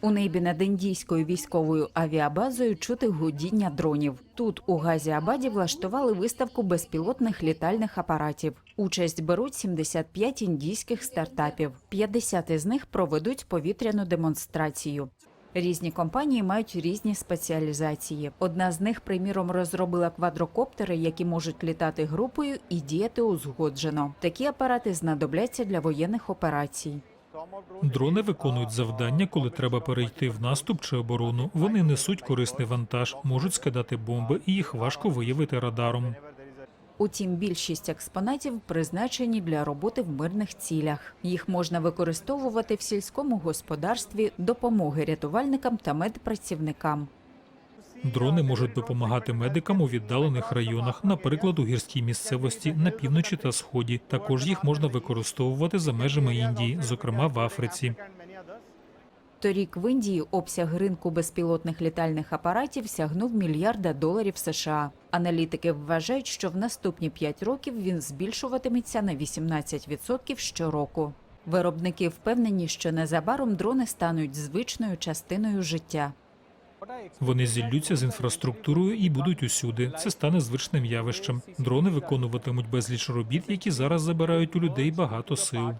У небі над індійською військовою авіабазою чути гудіння дронів. Тут у Газіабаді влаштували виставку безпілотних літальних апаратів. Участь беруть 75 індійських стартапів. 50 із них проведуть повітряну демонстрацію. Різні компанії мають різні спеціалізації. Одна з них, приміром, розробила квадрокоптери, які можуть літати групою і діяти узгоджено. Такі апарати знадобляться для воєнних операцій. Дрони виконують завдання, коли треба перейти в наступ чи оборону. Вони несуть корисний вантаж, можуть скидати бомби, і їх важко виявити радаром. Утім, більшість експонатів призначені для роботи в мирних цілях. Їх можна використовувати в сільському господарстві, допомоги рятувальникам та медпрацівникам. Дрони можуть допомагати медикам у віддалених районах, наприклад, у гірській місцевості на півночі та сході. Також їх можна використовувати за межами Індії, зокрема в Африці. Торік в Індії обсяг ринку безпілотних літальних апаратів сягнув мільярда доларів США. Аналітики вважають, що в наступні 5 років він збільшуватиметься на 18% щороку. Виробники впевнені, що незабаром дрони стануть звичною частиною життя. Вони зіллються з інфраструктурою і будуть усюди. Це стане звичним явищем. Дрони виконуватимуть безліч робіт, які зараз забирають у людей багато сил.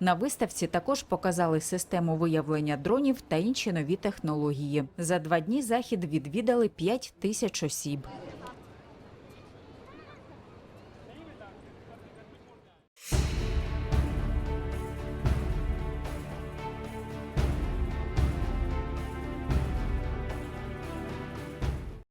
На виставці також показали систему виявлення дронів та інші нові технології. За два дні захід відвідали 5 тисяч осіб.